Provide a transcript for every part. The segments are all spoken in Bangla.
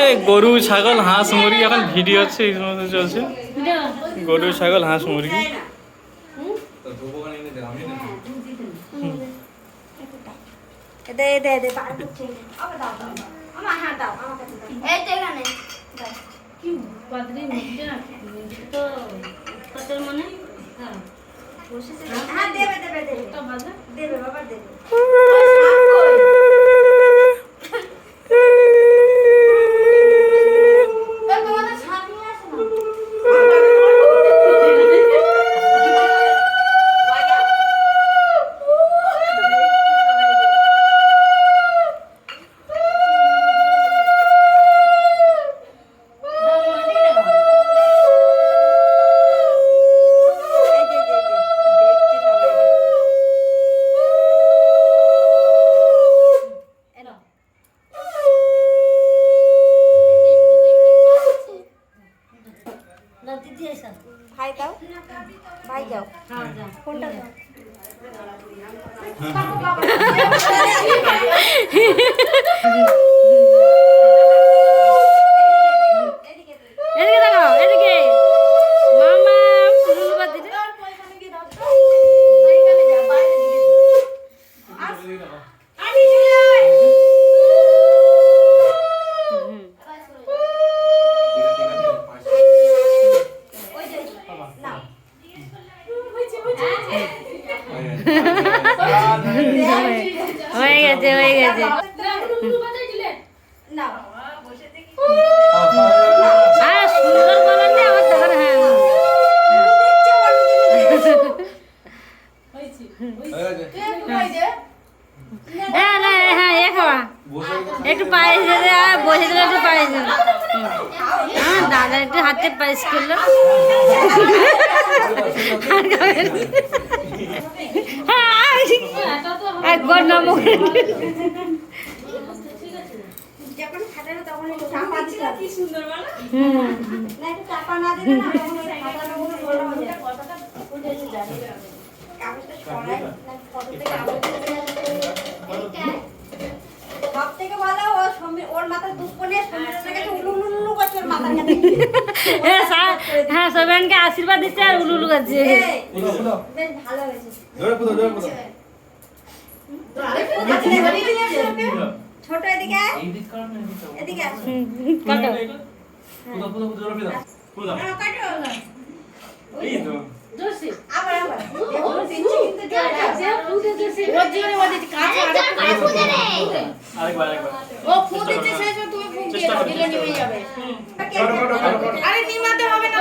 এই গরু ছাগল হাঁস মুরগি এখন ভিডিও হচ্ছে এই সমস্ত চলছে। গরু ছাগল হাঁস মুরগি। হ্যাঁ। দেবে দেবে দেবে। দেবে বাবা দেবে। খাই যাও। ফোনটা দাও হ্যাঁ, হ্যাঁ। গেছে হয়ে গেছে। আর সুন্দর বাবার না হ্যাঁ। হয়েছে হ্যাঁ, হ্যাঁ, একটু পায়েস দেবে আর বসে দিলে একটু পায়েস দেবে আমার দাদা একটু হাতে পায়েস করল হ্যাঁ, একবার নাম। হ্যাঁ সবেনকে আশীর্বাদ দিচ্ছে আর উলু উলু করছে। ছোট এদিকে এদিকে কাটো। কাটো কাটো। এই তো। আরে নিমাতে হবে না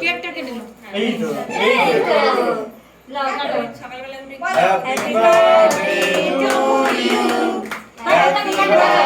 কেকটা কেটে এই তো এই তো Happy birthday to you. Happy birthday.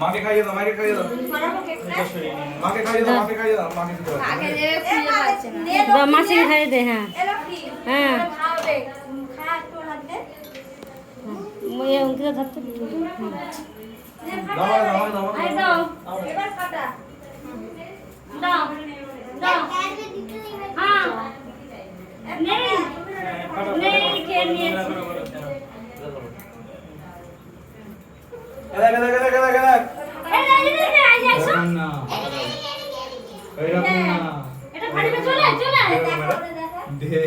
মাকে খাইয়ে দাও মাকে খাইয়ে দাও। মাকে খাইয়ে দাও মাকে খাইয়ে দাও মাকে দিতে দাও, মাসিকে খাইয়ে দে হ্যাঁ। এলো কি হ্যাঁ। খাওয়াবে খা একটু হাত দে অঙ্কিতা ধরতে দাও দাও এবার কাটা দাও দাও হ্যাঁ নেই নেই কে নিয়েছে গেলা গেলা দে